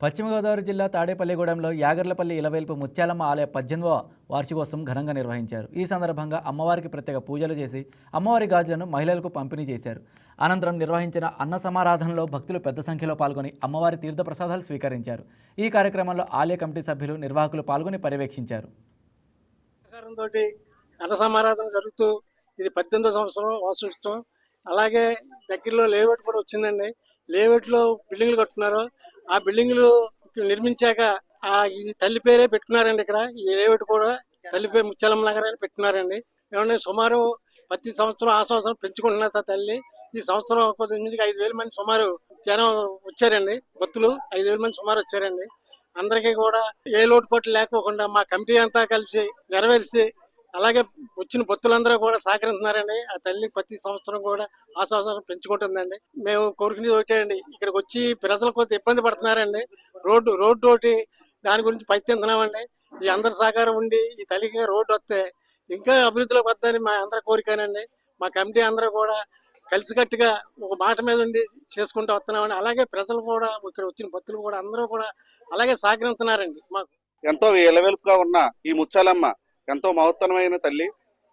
పశ్చిమ గోదావరి జిల్లా తాడేపల్లిగూడెంలో యాగర్లపల్లి ఇలవేల్పు ముత్యాలమ్మ ఆలయ పద్దెనిమిదవ వార్షికోత్సవం ఘనంగా నిర్వహించారు. ఈ సందర్భంగా అమ్మవారికి ప్రత్యేక పూజలు చేసి అమ్మవారి గాజులను మహిళలకు పంపిణీ చేశారు. అనంతరం నిర్వహించిన అన్న సమారాధనలో భక్తులు పెద్ద సంఖ్యలో పాల్గొని అమ్మవారి తీర్థప్రసాదాలు స్వీకరించారు. ఈ కార్యక్రమంలో ఆలయ కమిటీ సభ్యులు నిర్వాహకులు పాల్గొని పర్యవేక్షించారు. అన్న సమారాధన జరుగుతూ ఇది పద్దెనిమిదో సంవత్సరం వార్షికోత్సవం. అలాగే దగ్గరలో లేఅవుట్ కూడా వచ్చిందండి. లేఅవుట్లో బిల్డింగ్లు కట్టున్నారు ఆ బిల్డింగ్లు నిర్మించాక ఆ ఈ తల్లి పేరే పెట్టుకున్నారండి ఇక్కడ. ఈ లేఅవుట్ కూడా తల్లి పేరు ముత్యాలమ్మ నగర్ అని పెట్టుకున్నారండి. ఏమంటే సుమారు ప్రతి సంవత్సరం ఆ సంవత్సరం పెంచుకుంటున్నారు తల్లి. ఈ సంవత్సరం కొద్ది నుంచి ఐదు వేల మంది సుమారు జనం వచ్చారండి. భక్తులు ఐదు వేల మంది సుమారు వచ్చారండి. అందరికీ కూడా ఏ లోటుపాట్లు లేకోకుండా మా కమిటీ అంతా కలిసి నెరవేర్చి అలాగే వచ్చిన భక్తులందరూ కూడా సహకరిస్తున్నారండి. ఆ తల్లి ప్రతి సంవత్సరం కూడా ఆ సంవత్సరం పెంచుకుంటుందండి. మేము కోరుకునేది ఒకటే అండి. ఇక్కడికి వచ్చి ప్రజలు కొంత ఇబ్బంది పడుతున్నారండి. రోడ్డు రోడ్డు ఒకటి దాని గురించి ప్రయత్నిస్తున్నామండి ఈ అందరి సహకారం ఉండి ఈ తల్లికి రోడ్డు వస్తే ఇంకా అభివృద్ధిలోకి వద్దని మా అందరి కోరికనండి. మా కమిటీ అందరూ కూడా కలిసికట్టుగా ఒక మాట మీద ఉండి చేసుకుంటూ వస్తున్నామండి. అలాగే ప్రజలు కూడా ఇక్కడ వచ్చిన భక్తులు కూడా అందరూ కూడా అలాగే సహకరిస్తున్నారండి. మాకు ఎంతో ఎలవెలుపుగా ఉన్న ఈ ముచ్చాలమ్మ ఎంతో మహత్తరమైన తల్లి.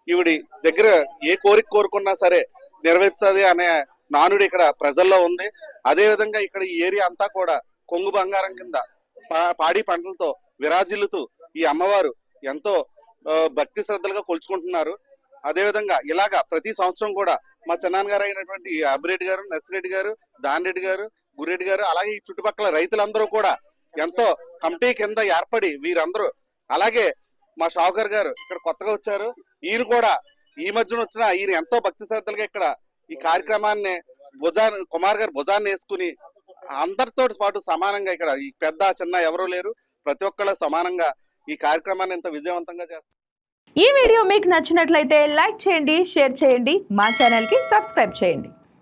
ఈవిడి దగ్గర ఏ కోరిక కోరుకున్నా సరే నెరవేరుస్తుంది అనే నానుడు ఇక్కడ ప్రజల్లో ఉంది. అదే విధంగా ఇక్కడ ఈ ఏరియా అంతా కూడా కొంగు బంగారం కింద పా- పాడి పంటలతో విరాజిల్లుతూ ఈ అమ్మవారు ఎంతో భక్తి శ్రద్ధలుగా కొలుచుకుంటున్నారు. అదేవిధంగా ఇలాగా ప్రతి సంవత్సరం కూడా మా చిన్నాన్న గారు అయినటువంటి అభిరెడ్డి గారు నర్సిరెడ్డి గారు దానిరెడ్డి గారు గురెడ్డి గారు అలాగే ఈ చుట్టుపక్కల రైతులందరూ కూడా ఎంతో కమిటీ కింద ఏర్పడి వీరందరూ అలాగే మా షావుకర్ గారు ఇక్కడ కొత్తగా వచ్చారు. ఈయన కూడా ఈ మధ్యన వచ్చిన ఈయన ఎంతో భక్తి శ్రద్ధలుగా ఇక్కడ ఈ కార్యక్రమాన్ని భుజా కుమార్ గారు భుజాన్ని వేసుకుని అందరితో పాటు సమానంగా ఇక్కడ ఈ పెద్ద చిన్న ఎవరూ లేరు. ప్రతి ఒక్కళ్ళ సమానంగా ఈ కార్యక్రమాన్ని ఎంత విజయవంతంగా చేస్తారు. ఈ వీడియో మీకు నచ్చినట్లయితే లైక్ చేయండి షేర్ చేయండి మా ఛానల్కి సబ్స్క్రైబ్ చేయండి.